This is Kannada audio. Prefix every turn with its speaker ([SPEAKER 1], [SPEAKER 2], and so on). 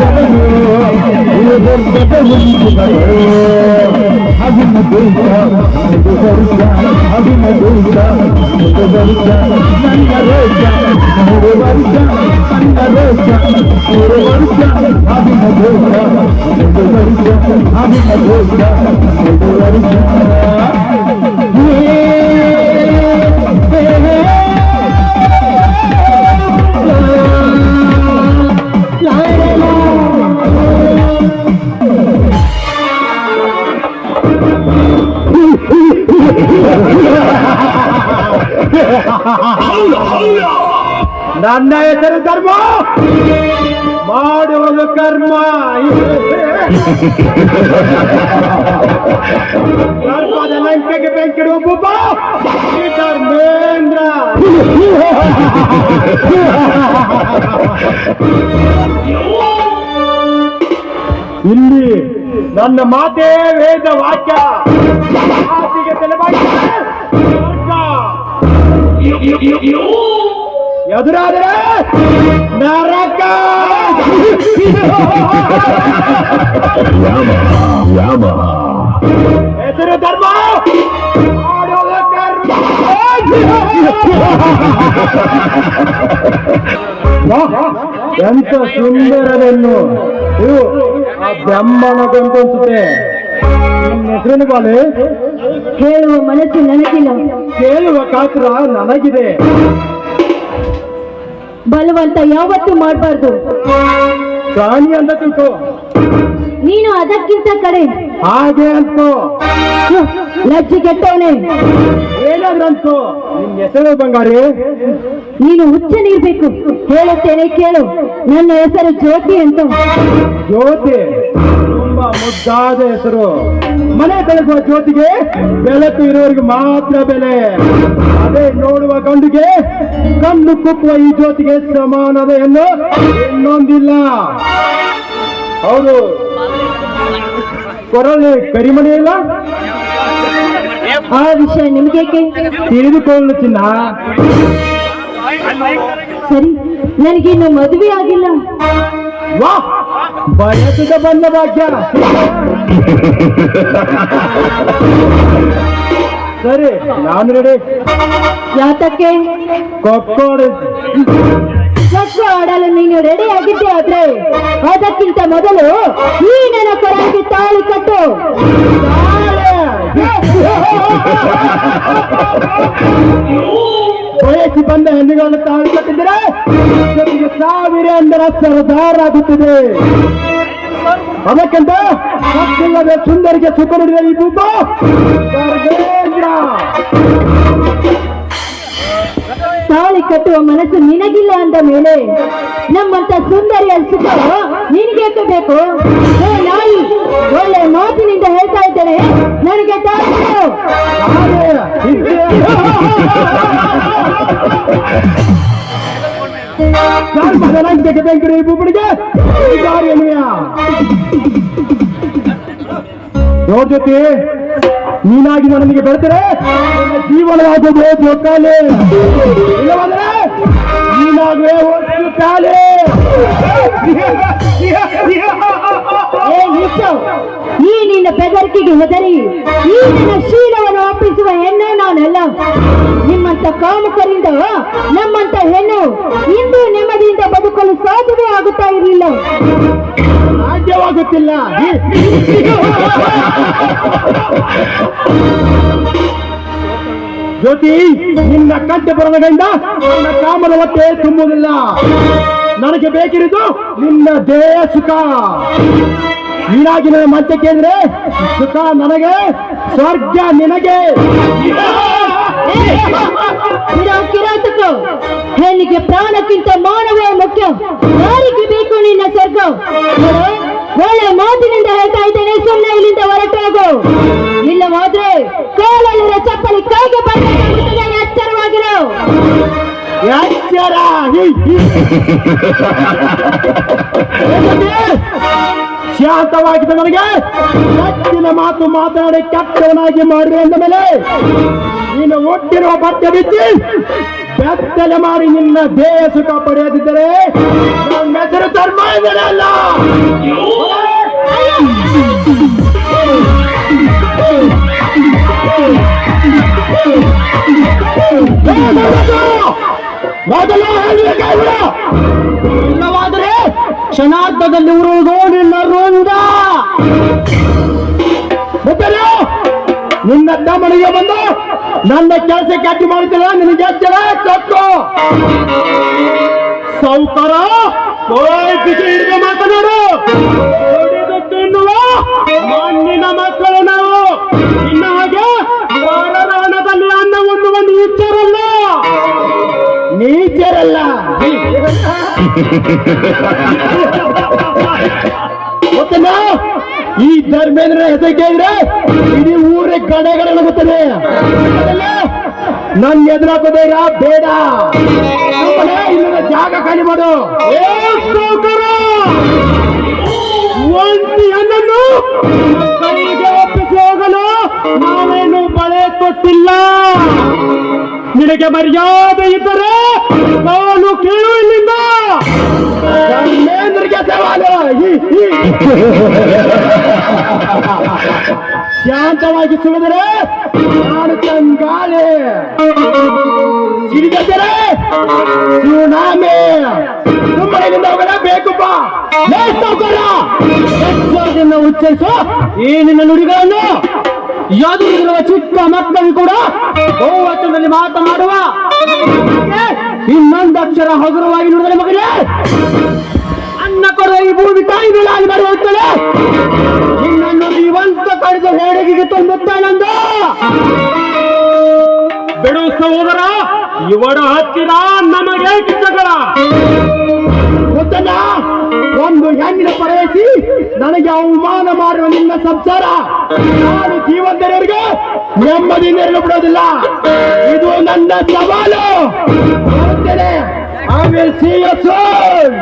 [SPEAKER 1] I'm Abi Madoka, Abi Madoka, ನನ್ನ ಹೆಸರು ಧರ್ಮ. ಮಾಡುವುದು ಕರ್ಮ. ಧರ್ಮದ ಲಂಕೆಗೆ ಬೆಂಕಿಡುವ ಬುಬ್ಬ ಧರ್ಮೇಂದ್ರ. ಇಲ್ಲಿ ನನ್ನ ಮಾತೇ ವೇದ ವಾಕ್ಯ. ಎದುರಾದರೆ ನರಕ! ಹೆಸರು ಧರ್ಮ! ಎಂತ ಸುಂದರವೆನ್ನು ಇವು ಅನ್ಸುತ್ತೆ ನಿನ್ನ ಹೆಸರೇನು ಬಾಲೆ?
[SPEAKER 2] ಹೇಳುವ ಮನಸ್ಸು ನನಗಿಲ್ಲ.
[SPEAKER 1] ಕೇಳುವ ಕಾತುರ ನನಗಿದೆ
[SPEAKER 2] ಬಲವಂತ ಯಾವತ್ತೂ ಮಾಡಬಾರ್ದು.
[SPEAKER 1] ಪ್ರಾಣಿ ಅಂತ ತಿಳ್ಕೋ.
[SPEAKER 2] ನೀನು ಅದಕ್ಕಿಂತ ಕಡೆ.
[SPEAKER 1] ಹಾಗೆ ಅಂತೋ
[SPEAKER 2] ಲಜ್ಜೆ ಕೆಟ್ಟವನೇ.
[SPEAKER 1] ಏನಾದ್ರಂತೋ ನಿನ್ ಹೆಸರು ಬಂಗಾರಿ.
[SPEAKER 2] ನೀನು ಹುಚ್ಚ ನೀರ್ಬೇಕು. ಹೇಳುತ್ತೇನೆ ಕೇಳು. ನನ್ನ ಹೆಸರು ಜ್ಯೋತಿ ಅಂತ.
[SPEAKER 1] ಜ್ಯೋತಿ. ಮುದ್ದಾದ ಹೆಸರು. ಮನೆ ಬೆಳಗುವ ಜ್ಯೋತಿಗೆ ಬೆಳಕು ಇರೋರಿಗೆ ಮಾತ್ರ ಬೆಲೆ. ಅದೇ ನೋಡುವ ಗಂಡಿಗೆ ಕಣ್ಣು ಕುಕ್ಕುವ ಈ ಜ್ಯೋತಿಗೆ ಸಮಾನದ ಎಂದು ಇನ್ನೊಂದಿಲ್ಲ. ಹೌದು. ಕೊರಳೆ ಕರಿಮಣಿ ಇಲ್ಲ
[SPEAKER 2] ಆ ವಿಷಯ ನಿಮಗೆ
[SPEAKER 1] ತಿಳಿದುಕೊಳ್ಳಲು ಚಿನ್ನ.
[SPEAKER 2] ಸರಿ ನನಗಿನ್ನು ಮದುವೆ ಆಗಿಲ್ಲ.
[SPEAKER 1] ವಾ ಬಯಸಿದ ಬಂದ ಭಾಗ್ಯ. ಸರಿ ನಾನು ರೆಡಿ
[SPEAKER 2] ಯಾತಕ್ಕೆ?
[SPEAKER 1] ಕೊಕ್ಕೋಡು
[SPEAKER 2] ಲಕ್ಷ ಆಡಲು ನೀನು ರೆಡಿ ಆಗಿದ್ದೆ ಆದ್ರೆ ಅದಕ್ಕಿಂತ ಮೊದಲು ಈ ನನ್ನ ಕೊರಳಿಗೆ ತಾಳಿ ಕಟ್ಟು.
[SPEAKER 1] ಬಯಸಿ ಬಂದ ಹೆಣ್ಣುಗಳನ್ನು ತಾಳಿ ಕಟ್ಟಿದ್ರೆ ಜೊತೆಗೆ ಸಾವಿರ ಸರದಾರ ಆಗುತ್ತದೆ. ಅದಕ್ಕಿಂತ ಮತ್ತಿಲ್ಲದೆ ಸುಂದರಿಗೆ ಸುಖ ನೀಡಿದ ಈ ಬುಬ್ಬ
[SPEAKER 2] ತಾಳಿ ಕಟ್ಟುವ ಮನಸ್ಸು ನಿನಗಿಲ್ಲ ಅಂದ ಮೇಲೆ ನಮ್ಮಂತ ಸುಂದರಿಯ ಸುಖ ನಿನಗೆ ಬೇಕು? ನಾಯಿ, ಒಳ್ಳೆ ಮಾತಿನಿಂದ ಹೇಳ್ತಾ ಇದ್ದೇನೆ ನನಗೆ ತಾಳಿ ಕೊಡು.
[SPEAKER 1] ಧರ್ಮದ ಲಂಕೆಗೆ ಬೆಂಕಿಡು ಈ ಬುಬ್ಬಡಿಗೆ ಈ ದಾರಿ ಅನ್ವಯ. ನೋಡ್ ಜೊತೆ ನೀನಾಗಿ ನನಗೆ ಬೆಳೆದರೆ ನನ್ನ ಜೀವನವಾಗುವುದು ಜೋಕಾಲೆ ಇಲ್ಲವಾದರೆ ನೀನಾಗುವೆ ಒಟ್ಟು ಕಾಲೆ
[SPEAKER 2] ಏ ಹುಚ್ಚು, ಈ ನಿನ್ನ ಬೆದರಿಕೆಗೆ ಹೆದರಿ ಈ ನಿನ್ನ ಶೀಲವನ್ನು ಒಪ್ಪಿಸುವ ಹೆಣ್ಣು ನಾನಲ್ಲ. ನಿಮ್ಮಂತ ಕಾಮುಕರಿಂದ, ನಮ್ಮಂತ ಹೆಣ್ಣು ಇಂದು ನೆಮ್ಮದಿಯಿಂದ ಬದುಕಲು ಸಾಧ್ಯವೇ ಆಗುತ್ತಾ ಇರಲಿಲ್ಲ.
[SPEAKER 1] ಸಾಧ್ಯವಾಗುತ್ತಿಲ್ಲ. ಜ್ಯೋತಿ, ನಿನ್ನ ಕಂಠ ಬರದಿಂದ ನನ್ನ ಕಾಮನ ಒತ್ತೆ ತುಂಬುವುದಿಲ್ಲ. ನನಗೆ ಬೇಕಿರುವುದು ನಿನ್ನ ದೇಹ ಸುಖ. ನೀನಾಗಿ ನನ್ನ ಮಂಚಕ್ಕೆ ಕೇಳಿದ್ರೆ ಸುಖ ನನಗೆ ಸ್ವರ್ಗ ನಿನಗೆ.
[SPEAKER 2] ಕಿರಾತಕ ಹೆಣ್ಣಿಗೆ ಪ್ರಾಣಕ್ಕಿಂತ ಮಾನವೇ ಮುಖ್ಯ. ಯಾರಿಗೆ ಬೇಕು ನಿನ್ನ ಸ್ವರ್ಗ? ಒಳ್ಳೆ ಮಾತಿನಿಂದ ಹೇಳ್ತಾ ಇದ್ದೇನೆ ಸುಮ್ಮನೆ ಇಲ್ಲಿಂದ ಹೊರಟೋಗು. ಇಲ್ಲವಾದ್ರೆ ಕಾಲಲ್ಲಿರ ಚಪ್ಪಲಿ ಕೈಗೆ ಬರ್ತದೆ ಎಚ್ಚರವಾಗಿರೋ.
[SPEAKER 1] ಎಚ್ಚರ? ಶಾಂತವಾಗಿದ್ದ ನನಗೆ. ಕೆಟ್ಟಿನ ಮಾತು ಮಾತಾಡಿ ಕೆಟ್ಟವನಾಗಿ ಮಾಡಿ ಅಂದ ಮೇಲೆ ನೀನು ಒಟ್ಟಿರುವ ಬಟ್ಟೆ ಬಿಚ್ಚಿ ಬೆತ್ತಲೆ ಮಾಡಿ ನಿನ್ನ ದೇಹ ಸುಖ ಪಡೆಯದಿದ್ದರೆ ನನ್ನ ಹೆಸರು ಧರ್ಮ ಹೇಳಬೇಕಾಗಿಲ್ಲ ಇಲ್ಲವಾದರೆ ಕ್ಷಣಾರ್ಧದಲ್ಲಿ ಉರುವುದು ನಿನ್ನ ರುಂಡ. ಗೊತ್ತಲ್ಲ ನಿನ್ನ ತಮ್ಮನಿಗೆ ಬಂದು ನನ್ನ ಕೆಲಸ ಅಡ್ಡಿ ಮಾಡ್ತಿಲ್ಲ ನಿನಗೆ ಎಚ್ಚರ, ಸತ್ತು. ಸೌಕರ ಹಿಡಿದು ಮಾತನಾಡು. ತಿನ್ನುವ ಮಣ್ಣಿನ ಮಕ್ಕಳು ನಾವು. ಇನ್ನ ಹಾಗೆ ಕಾರಣದಲ್ಲಿ ಅನ್ನ ಒಂದು ನೀಚರಲ್ಲ ನೀಚರಲ್ಲ. ಗೊತ್ತಲ್ಲ ಈ ಧರ್ಮೇಂದ್ರ ಹೆಸರು ಕೇಳಿದ್ರೆ ಇಡೀ ಊರ ಗಡೆಗಳ ಗೊತ್ತದೆ ನನ್ ಎದುರಾಕೋದೇರ ಬೇಡ ಇಲ್ಲಿನ ಜಾಗ ಖಾಲಿ ಮಾಡು! ಒಂಟಿ ಹಣ್ಣನ್ನು ನಿನಗೆ ಮರ್ಯಾದೆ ಇದ್ದರೆ ನಾನು ಕೇಳು ಇಲ್ಲಿಂದ ಧರ್ಮೇಂದ್ರಿಗೆ ಸವಾಲು. ಶಾಂತವಾಗಿ ಸುಳಿದರೆ ನಾನು ತಂಗಾಳೆ ಸಿಡಿದರೆ ಸುನಾಮಿ. ಸುಮ್ಮನೆ ನಿಂದ ಬೇಕಪ್ಪ ಉಚ್ಚರಿಸು ಈ ನಿನ್ನ ನುಡಿಗಳನ್ನು. ಯಾದಗಿರುವ ಚಿಕ್ಕ ಮಕ್ಕಳು ಕೂಡ ಬಹುವಚನದಲ್ಲಿ ಮಾತನಾಡುವ ಇನ್ನೊಂದು ಅಕ್ಷರ ಹಗುರವಾಗಿ ನೋಡಿದರೆ ಮಗನೇ, ಅನ್ನ ಕೊಡುವ ಈ ಭೂಮಿ ತಾಯಿ ಬೆಳಾಗಿ ಹೋಗ್ತಾಳೆ ನಿನ್ನನ್ನು ಜೀವಂತ ಕಡಿದ ಹೇಡಿಗೆ ತಂದುತ್ತಾನಂದ ಬಿಡು ಸಹೋದರ ಇವರ ಹತ್ತಿರ ನಮಗೆ ಜಗಳ? ಗೊತ್ತಲ್ಲ ಒಂದು ಹೆಣ್ಣಿನ ಪರವಹಿಸಿ ನನಗೆ ಅವಮಾನ ಮಾಡುವ ನಿನ್ನ ಸಂಸಾರ. ನಾನು ಜೀವಂತರಿಗೆ ನೆಮ್ಮದಿಯಿಂದ ಬಿಡೋದಿಲ್ಲ ಇದು ನನ್ನ ಸವಾಲು. ಆಮೇಲೆ ಸಿ ಎಸ್ ಸೂನ್